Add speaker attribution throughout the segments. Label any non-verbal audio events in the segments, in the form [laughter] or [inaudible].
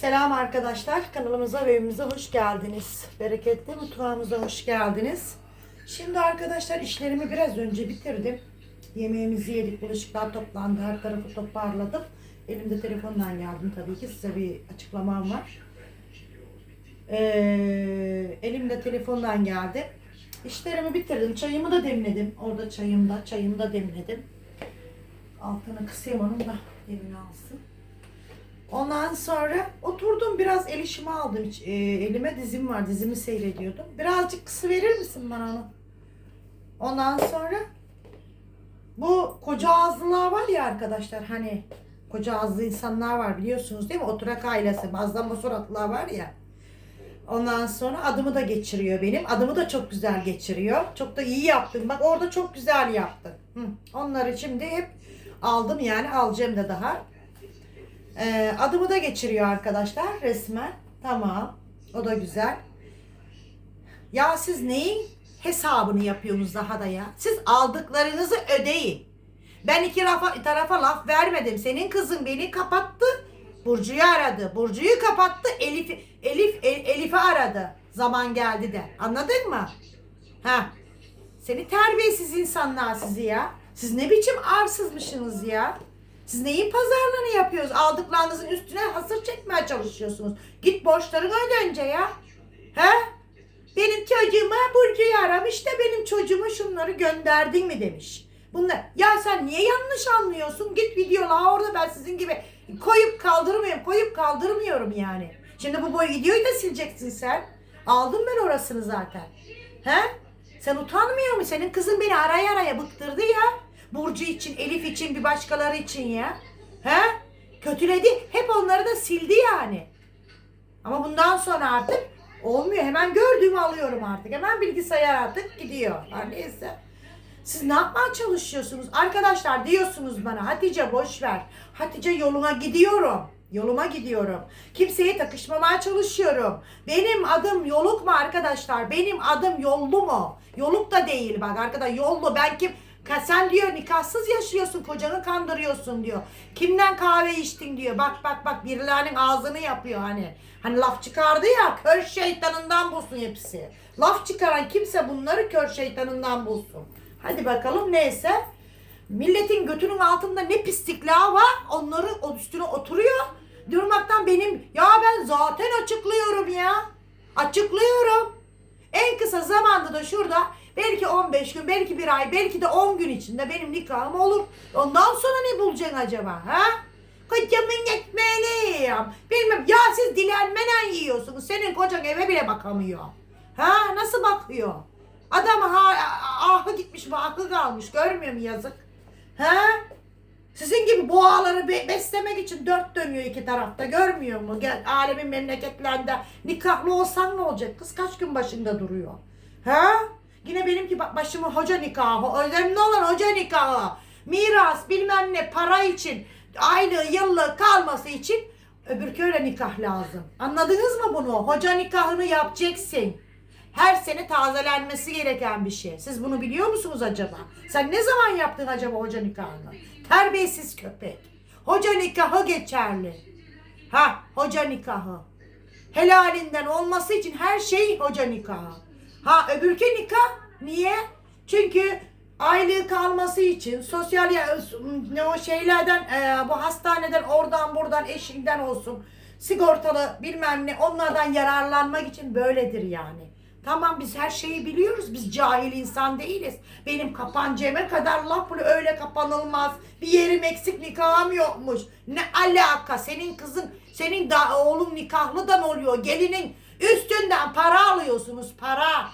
Speaker 1: Selam arkadaşlar. Kanalımıza ve evimize hoş geldiniz. Bereketli mutfağımıza hoş geldiniz. Şimdi arkadaşlar işlerimi biraz önce bitirdim. Yemeğimizi yedik, bulaşıklar toplandı, her tarafı toparladım. Elimde telefondan geldim tabii ki size bir açıklamam var. Ee, elimde telefondan geldi. İşlerimi bitirdim. Çayımı da demledim. Orada çayımda, çayımı da demledim. Altını kısayım onun da evini alsın. Ondan sonra oturdum biraz el işimi aldım. E, elime dizim var. Dizimi seyrediyordum. Birazcık kısı verir misin bana onu? Ondan sonra bu koca ağızlılar var ya arkadaşlar hani koca ağızlı insanlar var biliyorsunuz değil mi? Oturak ailesi bazlama suratlılar var ya. Ondan sonra adımı da geçiriyor benim. Adımı da çok güzel geçiriyor. Çok da iyi yaptın. Bak orada çok güzel yaptın. Hı. Onları şimdi hep aldım yani alacağım da daha. Ee, adımı da geçiriyor arkadaşlar resmen. Tamam. O da güzel. Ya siz neyin hesabını yapıyorsunuz daha da ya? Siz aldıklarınızı ödeyin. Ben iki tarafa, tarafa laf vermedim. Senin kızın beni kapattı. Burcu'yu aradı. Burcu'yu kapattı. Elif Elif El- Elif'i aradı. Zaman geldi de. Anladın mı? Ha. Seni terbiyesiz insanlar sizi ya. Siz ne biçim arsızmışsınız ya? Siz neyin pazarlığını yapıyorsunuz? Aldıklarınızın üstüne hasır çekmeye çalışıyorsunuz. Git borçlarını öde önce ya. He? Benim çocuğuma Burcu'yu aramış da benim çocuğuma şunları gönderdin mi demiş. Bunlar ya sen niye yanlış anlıyorsun? Git videola orada ben sizin gibi koyup kaldırmıyorum, koyup kaldırmıyorum yani. Şimdi bu boy videoyu da sileceksin sen. Aldım ben orasını zaten. He? Sen utanmıyor musun? Senin kızın beni araya araya bıktırdı ya. Burcu için, Elif için, bir başkaları için ya. He? Kötüledi. Hep onları da sildi yani. Ama bundan sonra artık olmuyor. Hemen gördüğümü alıyorum artık. Hemen bilgisayar artık gidiyor. Her neyse. Siz ne yapmaya çalışıyorsunuz? Arkadaşlar diyorsunuz bana Hatice boş ver. Hatice yoluna gidiyorum. Yoluma gidiyorum. Kimseye takışmamaya çalışıyorum. Benim adım Yoluk mu arkadaşlar? Benim adım Yollu mu? Yoluk da değil bak arkadaş Yollu. Ben kim? Ka- Sen diyor nikahsız yaşıyorsun kocanı kandırıyorsun diyor. Kimden kahve içtin diyor. Bak bak bak birilerinin ağzını yapıyor hani. Hani laf çıkardı ya kör şeytanından bulsun hepsi. Laf çıkaran kimse bunları kör şeytanından bulsun. Hadi bakalım neyse. Milletin götünün altında ne pislikler var onları o üstüne oturuyor. Durmaktan benim ya ben zaten açıklıyorum ya. Açıklıyorum. En kısa zamanda da şurada belki 15 gün, belki bir ay, belki de 10 gün içinde benim nikahım olur. Ondan sonra ne bulacaksın acaba? Ha? Kocamın ekmeğini Bilmem ya siz dilenmeden yiyorsunuz. Senin kocan eve bile bakamıyor. Ha nasıl bakıyor? Adam ha ahı gitmiş ahı kalmış. Görmüyor mu yazık? Ha? Sizin gibi boğaları be- beslemek için dört dönüyor iki tarafta görmüyor mu? Gel alemin memleketlerinde nikahlı olsan ne olacak? Kız kaç gün başında duruyor. Ha? Yine benimki ba- başımı hoca nikahı, önemli olan hoca nikahı. Miras bilmem ne para için, aylığı yıllığı kalması için öbür öyle nikah lazım. Anladınız mı bunu? Hoca nikahını yapacaksın. Her sene tazelenmesi gereken bir şey. Siz bunu biliyor musunuz acaba? Sen ne zaman yaptın acaba hoca nikahını? Terbiyesiz köpek. Hoca nikahı geçerli. Ha, hoca nikahı. Helalinden olması için her şey hoca nikahı. Ha, öbürkü nikah niye? Çünkü aylığı kalması için sosyal ya- ne o şeylerden e, bu hastaneden oradan buradan eşinden olsun sigortalı bilmem ne onlardan yararlanmak için böyledir yani. Tamam biz her şeyi biliyoruz. Biz cahil insan değiliz. Benim kapanceme kadar laf bile öyle kapanılmaz. Bir yerim eksik nikahım yokmuş. Ne alaka? Senin kızın, senin da oğlun nikahlı da ne oluyor? Gelinin üstünden para alıyorsunuz. Para.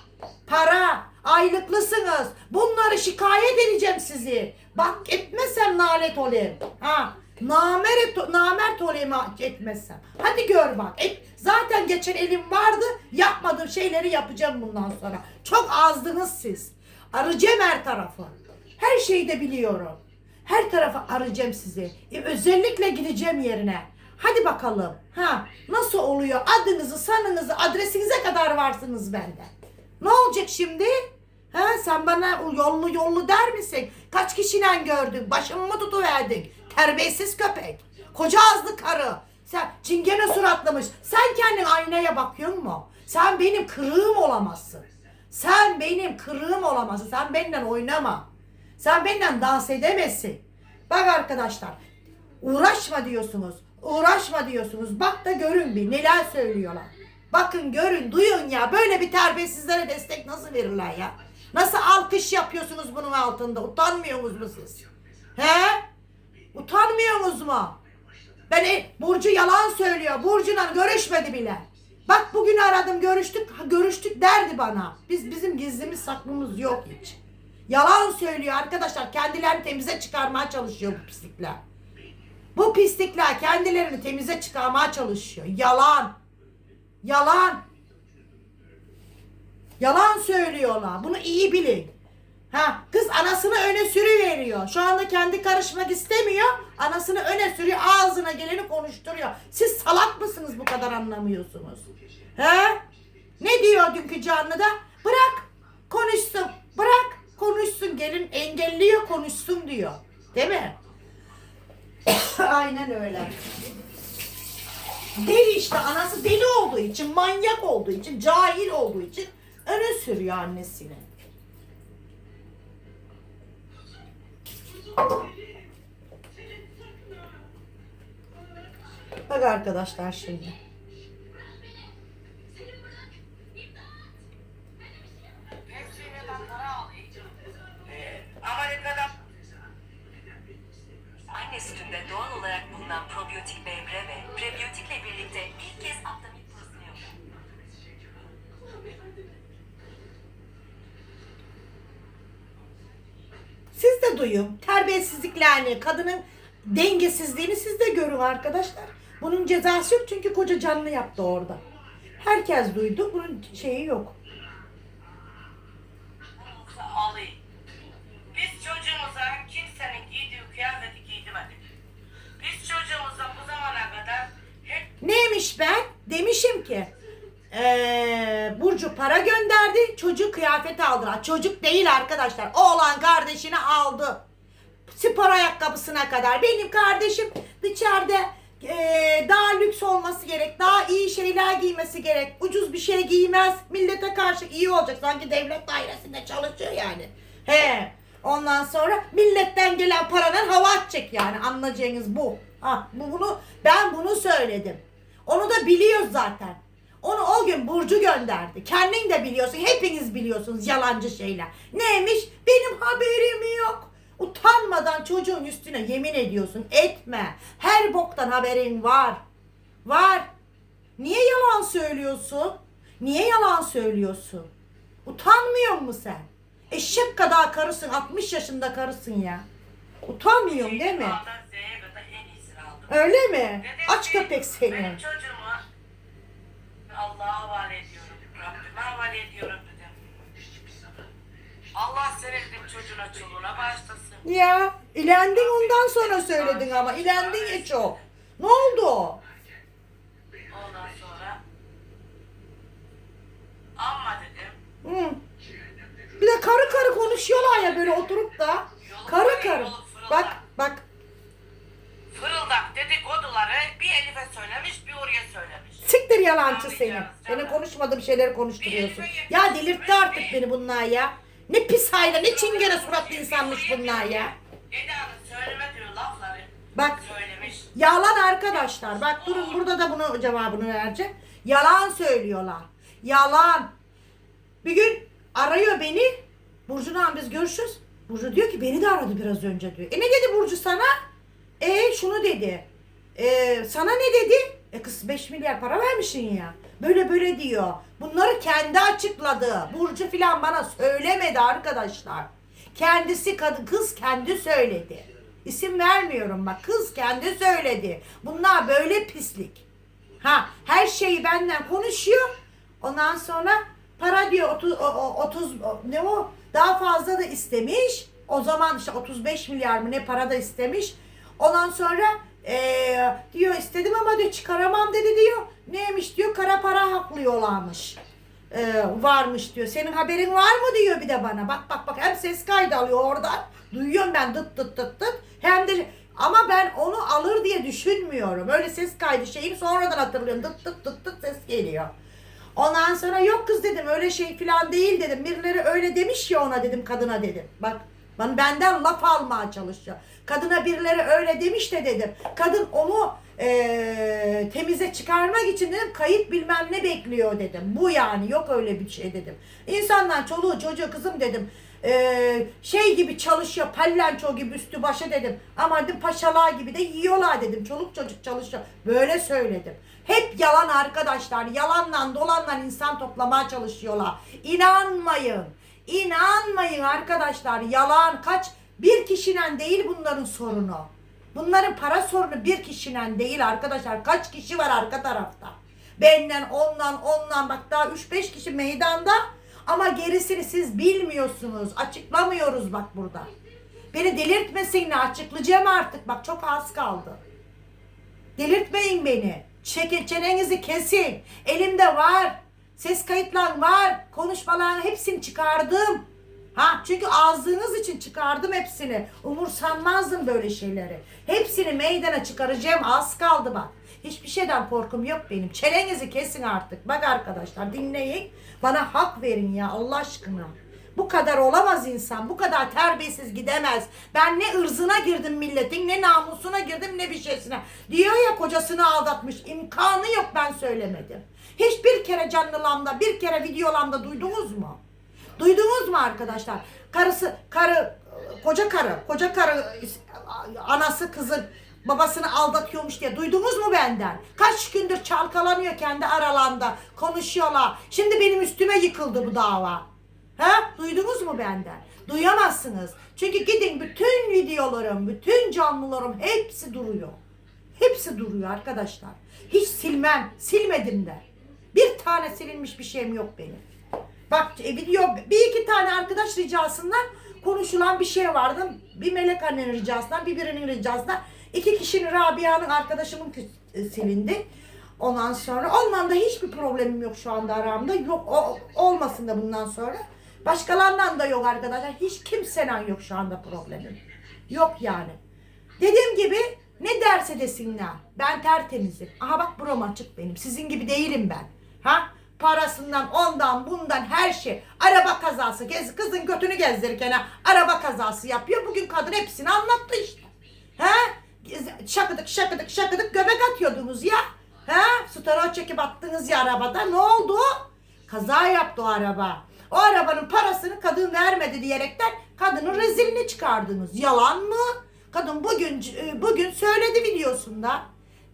Speaker 1: Para. Aylıklısınız. Bunları şikayet edeceğim sizi. Bak etmesem nalet olayım. Ha. Namert, namert olayım etmezsem. Hadi gör bak. Et, zaten geçen elim vardı. Yapmadığım şeyleri yapacağım bundan sonra. Çok azdınız siz. Arayacağım her tarafı. Her şeyi de biliyorum. Her tarafa arayacağım sizi. E, özellikle gideceğim yerine. Hadi bakalım. Ha, nasıl oluyor? Adınızı, sanınızı, adresinize kadar varsınız benden. Ne olacak şimdi? Ha, sen bana yollu yollu der misin? Kaç kişiyle gördün? Başımı mı tutuverdin? Terbiyesiz köpek. Koca ağızlı karı. Sen çingene suratlamış. Sen kendin aynaya bakıyor mu? Sen benim kırığım olamazsın. Sen benim kırığım olamazsın. Sen benimle oynama. Sen benimle dans edemezsin. Bak arkadaşlar. Uğraşma diyorsunuz. Uğraşma diyorsunuz. Bak da görün bir neler söylüyorlar. Bakın görün duyun ya. Böyle bir terbiyesizlere destek nasıl verirler ya? Nasıl alkış yapıyorsunuz bunun altında? Utanmıyorsunuz mu siz? He? Utanmıyorsunuz mu? Ben e, Burcu yalan söylüyor. Burcu'yla görüşmedi bile. Bak bugün aradım görüştük görüştük derdi bana. Biz bizim gizlimiz saklımız yok hiç. Yalan söylüyor arkadaşlar. Kendilerini temize çıkarmaya çalışıyor bu pislikler. Bu pislikler kendilerini temize çıkarmaya çalışıyor. Yalan. Yalan. Yalan söylüyorlar. Bunu iyi bilin. Ha, kız anasını öne sürüveriyor. Şu anda kendi karışmak istemiyor. Anasını öne sürüyor. Ağzına geleni konuşturuyor. Siz salak mısınız bu kadar anlamıyorsunuz? He? Ne diyor dünkü canlıda? Bırak konuşsun. Bırak konuşsun. Gelin engelliyor konuşsun diyor. Değil mi? [coughs] Aynen öyle. Deli işte anası deli olduğu için, manyak olduğu için, cahil olduğu için öne sürüyor annesini. Bak arkadaşlar şimdi.
Speaker 2: Bulunan probiyotik B1 ve prebiyotikle birlikte ilk kez Plus'ını yapıyor.
Speaker 1: Siz de duyun. Terbiyesizliklerini, kadının dengesizliğini siz de görün arkadaşlar. Bunun cezası yok çünkü koca canlı yaptı orada. Herkes duydu. Bunun şeyi yok.
Speaker 3: alıyor. Biz çocuğumuza kimsenin giydiği kıyafeti giydirmedik. Biz çocuğumuza bu zamana kadar hep
Speaker 1: Neymiş ben? Demişim ki eee, Burcu para gönderdi. Çocuk kıyafet aldılar. Çocuk değil arkadaşlar. Oğlan kardeşini aldı. Spor ayakkabısına kadar. Benim kardeşim dışarıda eee, daha lüks olması gerek. Daha iyi şeyler giymesi gerek. Ucuz bir şey giymez. Millete karşı iyi olacak. Sanki devlet dairesinde çalışıyor yani. He. Ondan sonra milletten gelen paranın hava atacak yani. Anlayacağınız bu. Ha, bu bunu ben bunu söyledim. Onu da biliyoruz zaten. Onu o gün Burcu gönderdi. Kendin de biliyorsun. Hepiniz biliyorsunuz yalancı şeyler. Neymiş? Benim haberim yok. Utanmadan çocuğun üstüne yemin ediyorsun. Etme. Her boktan haberin var. Var. Niye yalan söylüyorsun? Niye yalan söylüyorsun? Utanmıyor musun sen? Eşek kadar karısın. 60 yaşında karısın ya. Utanmıyorsun değil mi?
Speaker 3: A'dan Z'ye kadar en iyisini aldım.
Speaker 1: Öyle mi?
Speaker 3: Dedim
Speaker 1: Aç
Speaker 3: ki,
Speaker 1: köpek seni.
Speaker 3: Benim çocuğumu Allah'a havale ediyorum. Rabbime havale ediyorum dedim. Allah seni dedim çocuğuna çoluğuna bağışlasın.
Speaker 1: Ya ilendin ondan sonra söyledin ama ilendin ya çok. Ne oldu?
Speaker 3: Ondan sonra amma dedim.
Speaker 1: Hı. Bir de karı karı konuşuyorlar ya böyle oturup da. Karı karı. Bak bak.
Speaker 3: Fırıldak dedikoduları bir Elif'e söylemiş bir oraya söylemiş.
Speaker 1: Siktir yalancı seni. Senin konuşmadığım şeyleri konuşturuyorsun. Ya delirtti artık beni bunlar ya. Ne pis hayla ne çingene suratlı insanmış bunlar ya.
Speaker 3: Eda'nın söyleme diyor lafları.
Speaker 1: Bak
Speaker 3: Söylemiş.
Speaker 1: Yalan arkadaşlar. Bak durun burada da bunu cevabını vereceğim. Yalan söylüyorlar. Yalan. Bir gün arıyor beni. Burcu'nun abi biz görüşürüz. Burcu diyor ki beni de aradı biraz önce diyor. E ne dedi Burcu sana? E şunu dedi. E sana ne dedi? E kız 5 milyar para vermişsin ya. Böyle böyle diyor. Bunları kendi açıkladı. Burcu filan bana söylemedi arkadaşlar. Kendisi kadın kız kendi söyledi. İsim vermiyorum bak kız kendi söyledi. Bunlar böyle pislik. Ha her şeyi benden konuşuyor. Ondan sonra para diyor 30, 30 ne o daha fazla da istemiş. O zaman işte 35 milyar mı ne para da istemiş. Ondan sonra eee, diyor istedim ama diyor çıkaramam dedi diyor. Neymiş diyor kara para haklıyorlarmış. Eee, varmış diyor. Senin haberin var mı diyor bir de bana. Bak bak bak hem ses kaydı alıyor oradan. Duyuyorum ben dıt dıt dıt dıt. Hem de Ama ben onu alır diye düşünmüyorum. Öyle ses kaydı şeyim sonradan hatırlıyorum. Dıt dıt dıt dıt ses geliyor. Ondan sonra yok kız dedim öyle şey falan değil dedim. Birileri öyle demiş ya ona dedim kadına dedim. Bak ben benden laf almaya çalışıyor. Kadına birileri öyle demiş de dedim. Kadın onu eee, temize çıkarmak için dedim kayıt bilmem ne bekliyor dedim. Bu yani yok öyle bir şey dedim. İnsanlar çoluğu çocuğu kızım dedim. eee, şey gibi çalışıyor pallanço gibi üstü başı dedim. Ama dedim paşalar gibi de yiyorlar dedim. Çoluk çocuk çalışıyor. Böyle söyledim. Hep yalan arkadaşlar. Yalanla dolanla insan toplamaya çalışıyorlar. İnanmayın. İnanmayın arkadaşlar. Yalan kaç bir kişiden değil bunların sorunu. Bunların para sorunu bir kişiden değil arkadaşlar. Kaç kişi var arka tarafta? Benden, ondan, ondan bak daha 3-5 kişi meydanda ama gerisini siz bilmiyorsunuz. Açıklamıyoruz bak burada. Beni delirtmesinler açıklayacağım artık. Bak çok az kaldı. Delirtmeyin beni. Çekin, çenenizi kesin. Elimde var. Ses kayıtlarım var. Konuşmaların hepsini çıkardım. Ha çünkü ağzınız için çıkardım hepsini. Umursanmazdım böyle şeyleri. Hepsini meydana çıkaracağım. Az kaldı bak. Hiçbir şeyden korkum yok benim. Çenenizi kesin artık. Bak arkadaşlar dinleyin. Bana hak verin ya Allah aşkına. Bu kadar olamaz insan. Bu kadar terbiyesiz gidemez. Ben ne ırzına girdim milletin, ne namusuna girdim, ne bir şeysine. Diyor ya kocasını aldatmış. İmkanı yok ben söylemedim. Hiçbir kere canlı lambda, bir kere video lambda duydunuz mu? Duydunuz mu arkadaşlar? Karısı, karı, koca karı, koca karı, anası kızı babasını aldatıyormuş diye duydunuz mu benden? Kaç gündür çalkalanıyor kendi aralarında konuşuyorlar. Şimdi benim üstüme yıkıldı bu dava. Ha? Duydunuz mu benden? Duyamazsınız. Çünkü gidin bütün videolarım, bütün canlılarım hepsi duruyor. Hepsi duruyor arkadaşlar. Hiç silmem, silmedim de. Bir tane silinmiş bir şeyim yok benim. Bak e, video bir iki tane arkadaş ricasından konuşulan bir şey vardı. Bir Melek annenin ricasından, bir birinin ricasından. iki kişinin Rabia'nın arkadaşımın e, silindi. Ondan sonra ondan da hiçbir problemim yok şu anda aramda. Yok o, olmasın da bundan sonra. Başkalarından da yok arkadaşlar. Hiç kimsenin yok şu anda problemim. Yok yani. Dediğim gibi ne derse desinler. Ben tertemizim. Aha bak buram açık benim. Sizin gibi değilim ben. Ha? Parasından, ondan, bundan her şey. Araba kazası. Gez, kızın götünü gezdirirken ha, araba kazası yapıyor. Bugün kadın hepsini anlattı işte. Ha? Şakıdık, şakıdık, şakıdık göbek atıyordunuz ya. Ha? Story çekip attınız ya arabada. Ne oldu? Kaza yaptı o araba. O arabanın parasını kadın vermedi diyerekten kadının rezilini çıkardınız. Yalan mı? Kadın bugün e, bugün söyledi videosunda.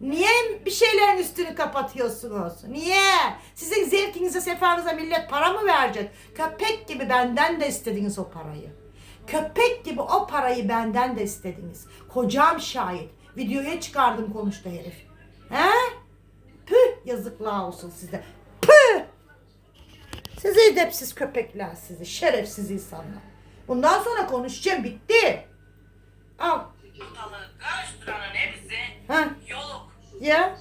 Speaker 1: Niye bir şeylerin üstünü kapatıyorsunuz? Niye? Sizin zevkinize, sefanıza millet para mı verecek? Köpek gibi benden de istediniz o parayı. Köpek gibi o parayı benden de istediniz. Kocam şahit. Videoya çıkardım konuştu herif. He? Püh yazıklar olsun size. Püh! Sizi edepsiz köpekler sizi. Şerefsiz insanlar. Bundan sonra konuşacağım. Bitti. Al.
Speaker 3: Ortalığı karıştıranın hepsi
Speaker 1: Ha?
Speaker 3: yoluk.
Speaker 1: Ya.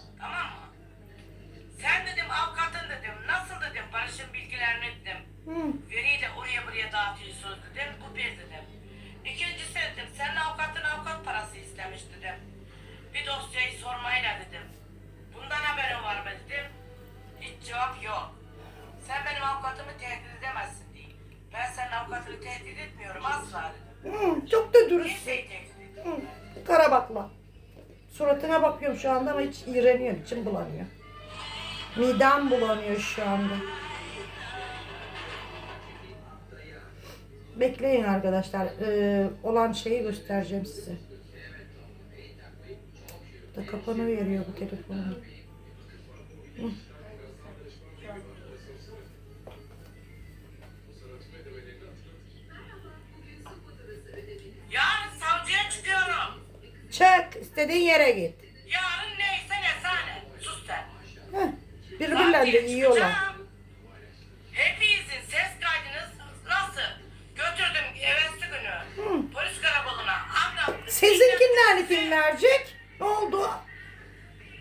Speaker 1: Suratına bakıyorum şu anda ama hiç iğreniyorum. içim bulanıyor. Midem bulanıyor şu anda. Bekleyin arkadaşlar. Ee, olan şeyi göstereceğim size. Da kapanı veriyor bu telefonun. Hı. Çek. istediğin yere git.
Speaker 3: Yarın neyse nesane. Sus sen.
Speaker 1: Heh. Birbirlerine yiyorlar.
Speaker 3: Hepinizin ses kaydınız nasıl? Götürdüm evvelsi günü. Polis karakoluna. Ablam.
Speaker 1: Sizinkinden kim verecek? Ne oldu?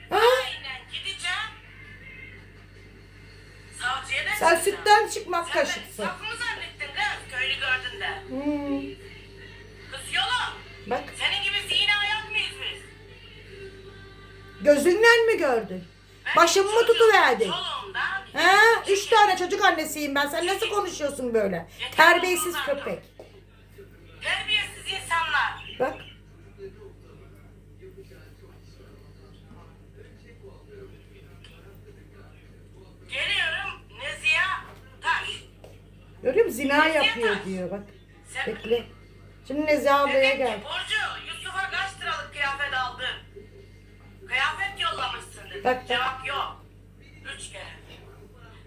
Speaker 1: Ha?
Speaker 3: Aynen gideceğim. Savcıya da
Speaker 1: Sen
Speaker 3: çıkacağım.
Speaker 1: sütten çıkmaz
Speaker 3: Sen beni
Speaker 1: kaşıksın.
Speaker 3: Saf mı zannettin kız? Köylü gördün de.
Speaker 1: Hmm. Gözünden mi gördün? Başımı mı tutuverdin? He? Üç tane çocuk annesiyim ben. Sen nasıl konuşuyorsun böyle? Terbiyesiz köpek.
Speaker 3: Terbiyesiz insanlar.
Speaker 1: Bak.
Speaker 3: Geliyorum Nezihe Taş.
Speaker 1: Görüyor musun? Zina yapıyor diyor bak. Bekle. Şimdi Nezihe ablaya gel.
Speaker 3: ki Burcu Yusuf'a kaç liralık kıyafet aldın? Kıyafet yollamışsın dedim.
Speaker 1: Bak.
Speaker 3: Cevap yok. Üç kere.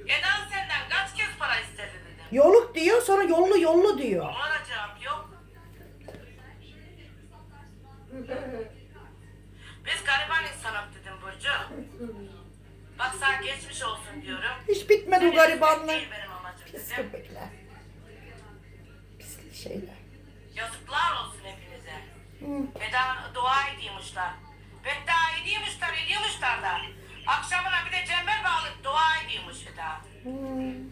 Speaker 3: Eda senden kaç kez para istedi dedim.
Speaker 1: Yoluk diyor sonra yollu yollu diyor.
Speaker 3: Ona da cevap yok. Biz gariban insanız dedim Burcu. Bak sana geçmiş olsun diyorum.
Speaker 1: Hiç bitmedi garibanlar.
Speaker 3: değil benim amacım
Speaker 1: Pis
Speaker 3: dedim.
Speaker 1: köpekler. Pis şeyler.
Speaker 3: Yazıklar olsun hepinize.
Speaker 1: Hı.
Speaker 3: Veda dua ediyormuşlar. Veda ediyormuşlar, ediyormuşlar da. Akşamına bir de cember bağlık dua ediyormuş Veda.
Speaker 1: Hmm.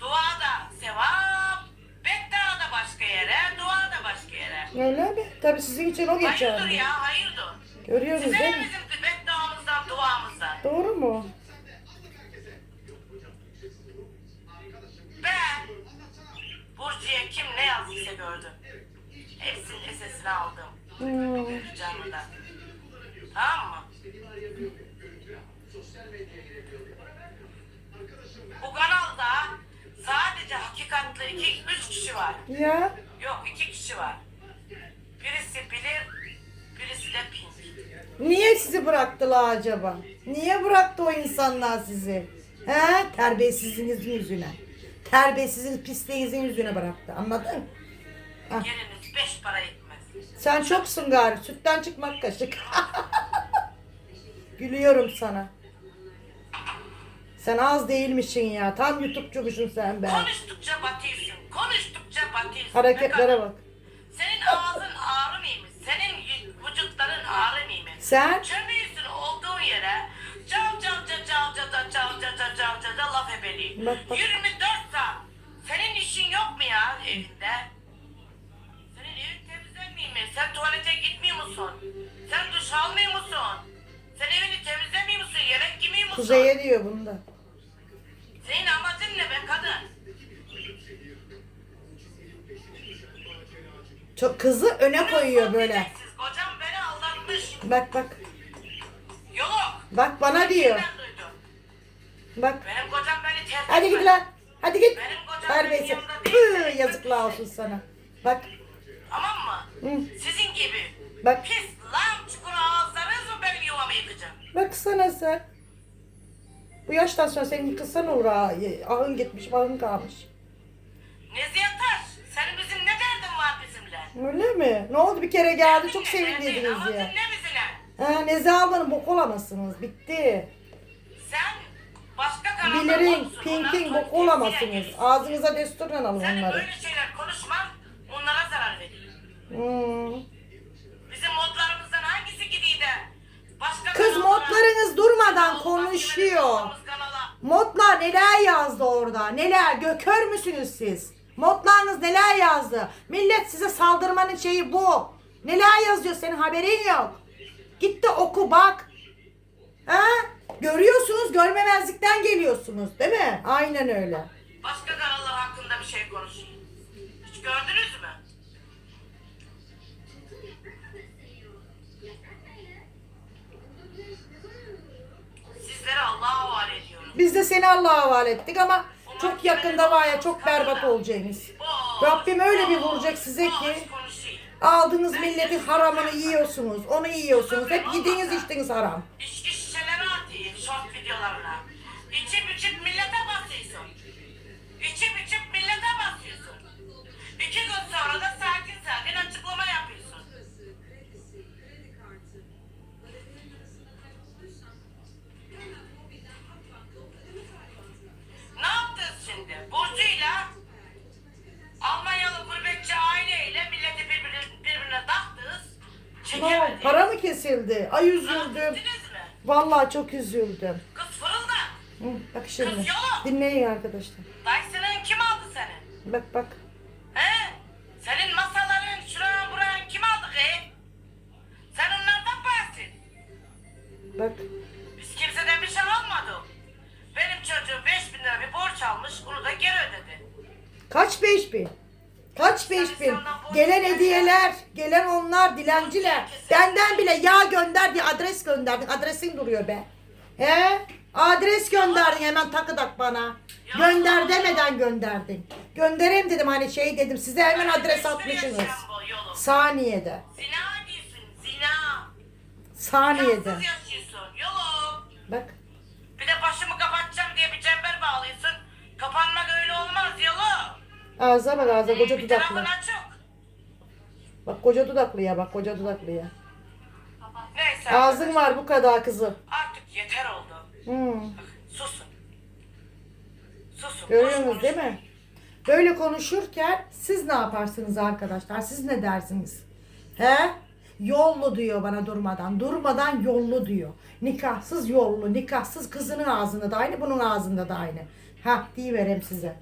Speaker 3: Dua da sevap, veda da başka yere, dua da başka yere.
Speaker 1: Öyle mi? Tabii sizin için o
Speaker 3: Hayırdır
Speaker 1: geçerli.
Speaker 3: ya, hayırdır.
Speaker 1: Görüyorsunuz
Speaker 3: Size
Speaker 1: değil mi?
Speaker 3: bizim bedduamızdan, duamızdan?
Speaker 1: Doğru mu?
Speaker 3: Ben Burcu'ya kim ne yazdıysa gördüm. Hepsinin sesini aldım.
Speaker 1: Hmm.
Speaker 3: Canlıdan. Tamam mı? Bu kanalda sadece hakikatli iki, üç kişi var.
Speaker 1: Ya
Speaker 3: Yok iki kişi var. Birisi bilir, birisi de pink.
Speaker 1: niye sizi bıraktılar acaba? Niye bıraktı o insanlar sizi? He? Terbiyesizliğinizin yüzüne. Terbiyesizliğiniz, pisliğinizin yüzüne bıraktı. Anladın? Ah.
Speaker 3: Geliniz beş para etmez.
Speaker 1: Sen çoksun gari. Sütten çıkmak kaşık. [laughs] Gülüyorum sana. Sen az değilmişsin ya. Tam YouTube'cumuşsun sen be.
Speaker 3: Konuştukça batıyorsun, batıyorsun.
Speaker 1: Hareketlere bak.
Speaker 3: Senin ağzın ağrımıyor mu? Senin vücutların ağrımıyor mu?
Speaker 1: Sen
Speaker 3: Çömüyorsun olduğun yere cav cav cav cav cav cav cav cav cav cav cav cav laf.
Speaker 1: Bak, bak.
Speaker 3: 24 saat. Senin işin yok mu ya evinde? Senin evin temizlenmiyor mu? Sen tuvalete gitmiyor musun? Sen duş almıyor musun? Sen evini temizlemiyor musun? Yemek yemiyor musun?
Speaker 1: kuzeye diyor bunda.
Speaker 3: Senin amacın ne be kadın?
Speaker 1: Çok kızı öne koyuyor böyle.
Speaker 3: Kocam beni aldatmış.
Speaker 1: Bak bak.
Speaker 3: Yok.
Speaker 1: Bak bana diyor.
Speaker 3: Duydun?
Speaker 1: Bak.
Speaker 3: Benim kocam beni terk
Speaker 1: Hadi git lan. Hadi git.
Speaker 3: Benim kocam
Speaker 1: Terbiyesiz.
Speaker 3: benim yanımda
Speaker 1: Püh,
Speaker 3: değil.
Speaker 1: yazıklar olsun sana. Bak.
Speaker 3: Tamam mı?
Speaker 1: Hı.
Speaker 3: Sizin gibi.
Speaker 1: Bak.
Speaker 3: Pis lan çukur ağızlarınız mı benim yuvamı yıkacak?
Speaker 1: Bak sana sen. Bu yaştan sonra senin kısan olur ha. Ahın gitmiş, ahın kalmış.
Speaker 3: Nezihe Taş, senin bizim ne derdin var bizimle?
Speaker 1: Öyle mi? Ne oldu bir kere geldi çok sevindiydiniz ya. Ha, Neze ablanın bok olamazsınız. Bitti.
Speaker 3: Sen başka kanalda
Speaker 1: Bilirim,
Speaker 3: olsun,
Speaker 1: pinkin
Speaker 3: ondan
Speaker 1: bok olamazsınız. Ağzınıza desturla alın
Speaker 3: Senin
Speaker 1: onları.
Speaker 3: böyle şeyler konuşman onlara zarar veriyor.
Speaker 1: Hmm.
Speaker 3: Bizim modlarımızdan hangisi gidiyor de? Başka
Speaker 1: Kız
Speaker 3: kanallara-
Speaker 1: modlarınız durmadan konuşuyor.
Speaker 3: kanala-
Speaker 1: Modlar neler yazdı orada? Neler? Gökör müsünüz siz? Modlarınız neler yazdı? Millet size saldırmanın şeyi bu. Neler yazıyor senin haberin yok. Git de oku bak. Ha? Görüyorsunuz görmemezlikten geliyorsunuz değil mi? Aynen öyle.
Speaker 3: Başka kanallar hakkında bir şey konuşuyor. Hiç gördünüz mü? Sizlere Allah'a havale ediyorum.
Speaker 1: Biz de seni Allah'a havale ettik ama çok yakında var ya çok berbat olacaksınız.
Speaker 3: Boş,
Speaker 1: Rabbim öyle bir vuracak size ki aldığınız milletin haramını yiyorsunuz. Onu yiyorsunuz. Hep yediğiniz içtiğiniz haram.
Speaker 3: İçki şişeleri atıyor short videolarına. İçip içip millete basıyorsun. İçip içip millete basıyorsun. İki gün sonra da
Speaker 1: kesildi? Ay üzüldüm. Vallahi çok üzüldüm.
Speaker 3: Kız fırılda.
Speaker 1: Hı, bak şimdi.
Speaker 3: Kız yalan.
Speaker 1: Dinleyin arkadaşlar.
Speaker 3: Dyson'ın kim aldı seni?
Speaker 1: Bak bak. Duruyor be. He? Adres gönderdin hemen takıdak bana. Gönder demeden gönderdin. Göndereyim dedim hani şey dedim size hemen adres atmışsınız. Saniyede.
Speaker 3: Zina diyorsun zina.
Speaker 1: Saniyede.
Speaker 3: Yaşıyorsun yolum.
Speaker 1: Bak.
Speaker 3: Bir de başımı kapatacağım diye bir çember bağlıyorsun. Kapanmak öyle olmaz yolum.
Speaker 1: Ağza bak ağza koca
Speaker 3: Bir
Speaker 1: dudaklı.
Speaker 3: tarafın açık.
Speaker 1: Bak koca dudaklıya bak koca dudaklıya.
Speaker 3: Neyse.
Speaker 1: Ağzın var bu kadar kızım.
Speaker 3: Artık yeter oldu.
Speaker 1: Hmm.
Speaker 3: Susun. Susun.
Speaker 1: Görüyorsunuz değil mi? Böyle konuşurken siz ne yaparsınız arkadaşlar? Siz ne dersiniz? He? Yollu diyor bana durmadan. Durmadan yollu diyor. Nikahsız yollu. Nikahsız kızının ağzında da aynı, bunun ağzında da aynı. Ha, verem size.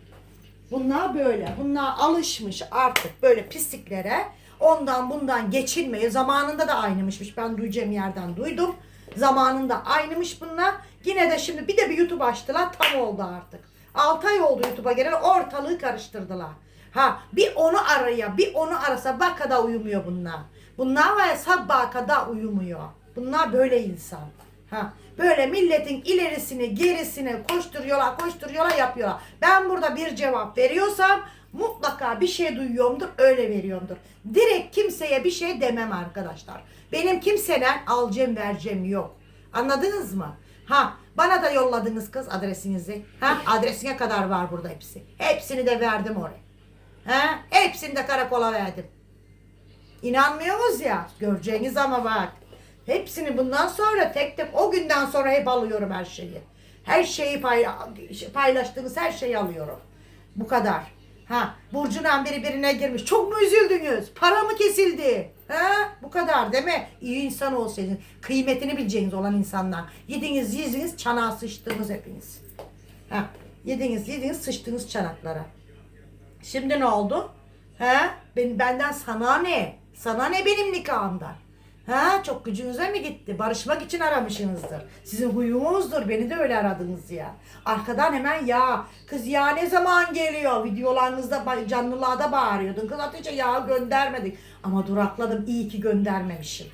Speaker 1: Bunlar böyle. Bunlar alışmış artık böyle pisliklere. Ondan bundan geçilmeye. Zamanında da aynımışmış. Ben duyacağım yerden duydum. Zamanında aynımış bunlar. Yine de şimdi bir de bir YouTube açtılar. Tam oldu artık. 6 ay oldu YouTube'a geleli ortalığı karıştırdılar. Ha bir onu araya bir onu arasa bak kadar uyumuyor bunlar. Bunlar var ya sabah kadar uyumuyor. Bunlar böyle insan. Ha böyle milletin ilerisini gerisini koşturuyorlar koşturuyorlar yapıyorlar. Ben burada bir cevap veriyorsam mutlaka bir şey duyuyorumdur öyle veriyorumdur. Direkt kimseye bir şey demem arkadaşlar. Benim kimseden alacağım vereceğim yok. Anladınız mı? Ha bana da yolladınız kız adresinizi. Ha adresine kadar var burada hepsi. Hepsini de verdim oraya. Ha hepsini de karakola verdim. İnanmıyorsunuz ya. Göreceğiniz ama bak. Hepsini bundan sonra tek tek o günden sonra hep alıyorum her şeyi. Her şeyi pay, paylaştığınız her şeyi alıyorum. Bu kadar. Ha Burcu'ndan biri birine girmiş. Çok mu üzüldünüz? Para mı kesildi? Ha bu kadar değil mi? İyi insan olsaydınız. Kıymetini bileceğiniz olan insanlar. Yediniz yediniz çanağa sıçtınız hepiniz. Ha yediniz yediniz sıçtınız çanaklara. Şimdi ne oldu? He? Ben, benden sana ne? Sana ne benim nikahımdan? Ha? Çok gücünüze mi gitti? Barışmak için aramışsınızdır. Sizin huyunuzdur. Beni de öyle aradınız ya. Arkadan hemen ya kız ya ne zaman geliyor? Videolarınızda canlılarda bağırıyordun. Kız Hatice ya göndermedik. Ama durakladım. İyi ki göndermemişim.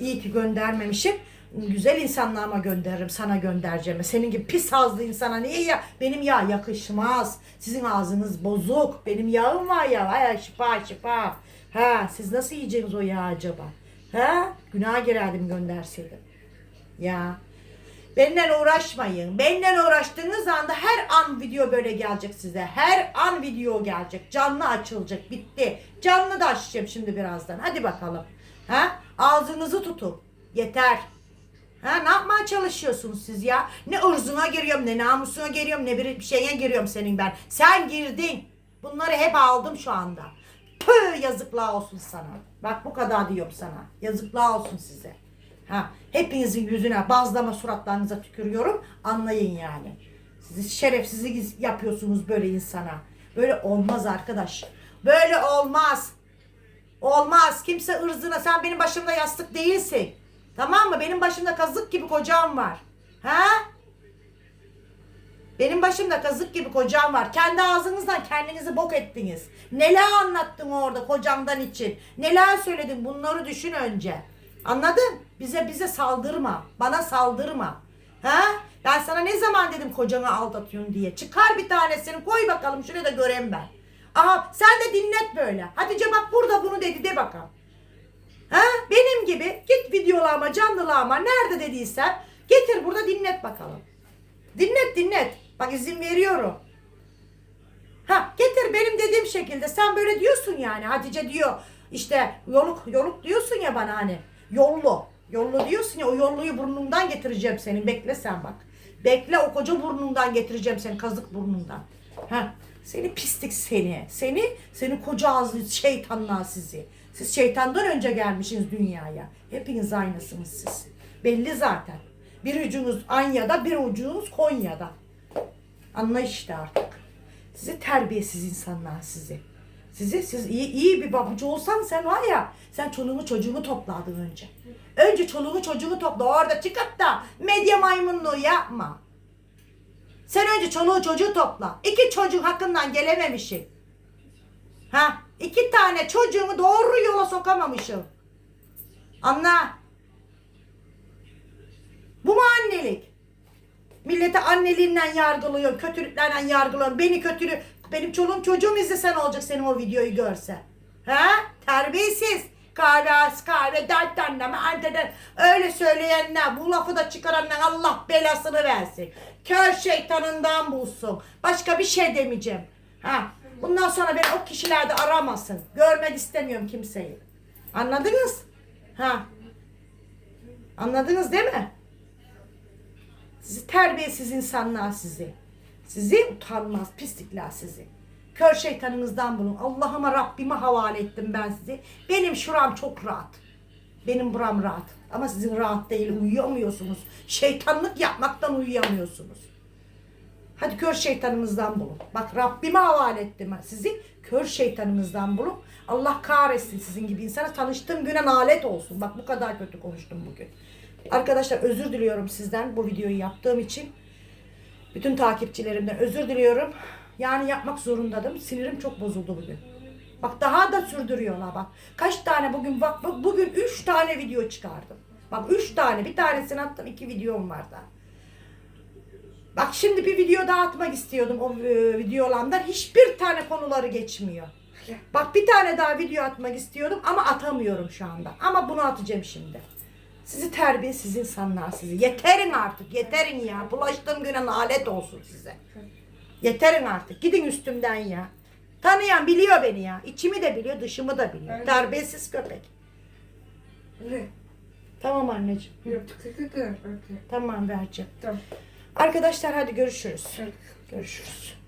Speaker 1: İyi ki göndermemişim. Güzel insanlarıma gönderirim, sana göndereceğim. Senin gibi pis ağızlı insana niye ya? Benim yağ yakışmaz. Sizin ağzınız bozuk. Benim yağım var ya. Ay şifa şifa. Ha, siz nasıl yiyeceksiniz o yağı acaba? Ha? Günah girerdim gönderseydim. Ya. Benimle uğraşmayın. Benimle uğraştığınız anda her an video böyle gelecek size. Her an video gelecek. Canlı açılacak. Bitti. Canlı da açacağım şimdi birazdan. Hadi bakalım. Ha? Ağzınızı tutun. Yeter. Ha, ne yapmaya çalışıyorsunuz siz ya? Ne ırzına giriyorum, ne namusuna giriyorum, ne bir şeye giriyorum senin ben. Sen girdin. Bunları hep aldım şu anda. Püh yazıklar olsun sana. Bak bu kadar diyorum sana. Yazıklar olsun size. Ha, hepinizin yüzüne bazlama suratlarınıza tükürüyorum. Anlayın yani. Siz şerefsizlik yapıyorsunuz böyle insana. Böyle olmaz arkadaş. Böyle olmaz. Olmaz. Kimse ırzına sen benim başımda yastık değilsin. Tamam mı? Benim başımda kazık gibi kocam var. Ha? Benim başımda kazık gibi kocam var. Kendi ağzınızdan kendinizi bok ettiniz. Neler anlattın orada kocamdan için? Neler söyledin? Bunları düşün önce. Anladın? Bize bize saldırma. Bana saldırma. Ha? Ben sana ne zaman dedim kocanı aldatıyorsun diye. Çıkar bir tanesini koy bakalım şuraya da göreyim ben. Aha sen de dinlet böyle. Hatice bak burada bunu dedi de bakalım. Ha? Benim gibi git videolarıma, canlılarıma nerede dediysem getir burada dinlet bakalım. Dinlet dinlet. Bak izin veriyorum. Ha getir benim dediğim şekilde. Sen böyle diyorsun yani. Hatice diyor işte yoluk yoluk diyorsun ya bana hani. Yollu. Yollu diyorsun ya o yolluyu burnundan getireceğim senin. Bekle sen bak. Bekle o koca burnundan getireceğim seni kazık burnundan. Ha seni pislik seni. Seni seni koca ağızlı şeytanlar sizi. Siz şeytandan önce gelmişsiniz dünyaya. Hepiniz aynısınız siz. Belli zaten. Bir ucunuz Anya'da, bir ucunuz Konya'da. Anla işte artık. Sizi terbiyesiz insanlar sizi. Sizi siz iyi, iyi bir babacı olsan sen var ya sen çoluğunu çocuğunu topladın önce. Önce çoluğunu çocuğunu topla orada çıkıp da medya maymunluğu yapma. Sen önce çoluğu çocuğu topla. İki çocuğun hakkından gelememişsin. Ha? iki tane çocuğumu doğru yola sokamamışım. Anla. Bu mu annelik? Millete anneliğinden yargılıyor, kötülüklerden yargılıyor. Beni kötülü, benim çoluğum çocuğum izlese ne olacak senin o videoyu görse? Ha? Terbiyesiz. Kahve az kahve dert anneme anteden öyle söyleyenler bu lafı da çıkaranlar Allah belasını versin. Kör şeytanından bulsun. Başka bir şey demeyeceğim. Ha? Bundan sonra beni o kişiler de aramasın. Görmek istemiyorum kimseyi. Anladınız? Ha? Anladınız değil mi? Sizi terbiyesiz insanlar sizi. Sizi utanmaz pislikler sizi. Kör şeytanınızdan bulun. Allah'ıma Rabbime havale ettim ben sizi. Benim şuram çok rahat. Benim buram rahat. Ama sizin rahat değil. Uyuyamıyorsunuz. Şeytanlık yapmaktan uyuyamıyorsunuz. Hadi kör şeytanınızdan bulun. Bak Rabbime havale ettim sizi. Kör şeytanınızdan bulun. Allah kahretsin sizin gibi insana. Tanıştığım güne nalet olsun. Bak bu kadar kötü konuştum bugün. Arkadaşlar özür diliyorum sizden bu videoyu yaptığım için. Bütün takipçilerimden özür diliyorum. Yani yapmak zorundadım. Sinirim çok bozuldu bugün. Bak daha da sürdürüyorlar bak. Kaç tane bugün bak bak bugün 3 tane video çıkardım. Bak 3 tane bir tanesini attım 2 videom var daha. Bak şimdi bir video daha atmak istiyordum o e, videolardan. Hiçbir tane konuları geçmiyor. Bak bir tane daha video atmak istiyordum ama atamıyorum şu anda. Ama bunu atacağım şimdi. Sizi terbiyesiz insanlar sizi. Yeterin artık yeterin ya. Bulaştığım güne nalet olsun size. Yeterin artık. Gidin üstümden ya. Tanıyan biliyor beni ya. İçimi de biliyor dışımı da biliyor.
Speaker 4: Evet.
Speaker 1: Terbiyesiz köpek.
Speaker 4: Ne?
Speaker 1: Tamam anneciğim.
Speaker 4: Yok.
Speaker 1: Tamam vereceğim.
Speaker 4: Tamam.
Speaker 1: Arkadaşlar hadi görüşürüz.
Speaker 4: Hadi.
Speaker 1: Görüşürüz.